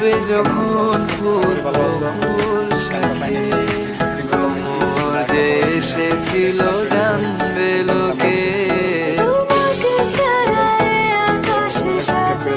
দেবে যখন ফুল ফুল যে এসেছিল জানবে লোকে। আকাশে সাজে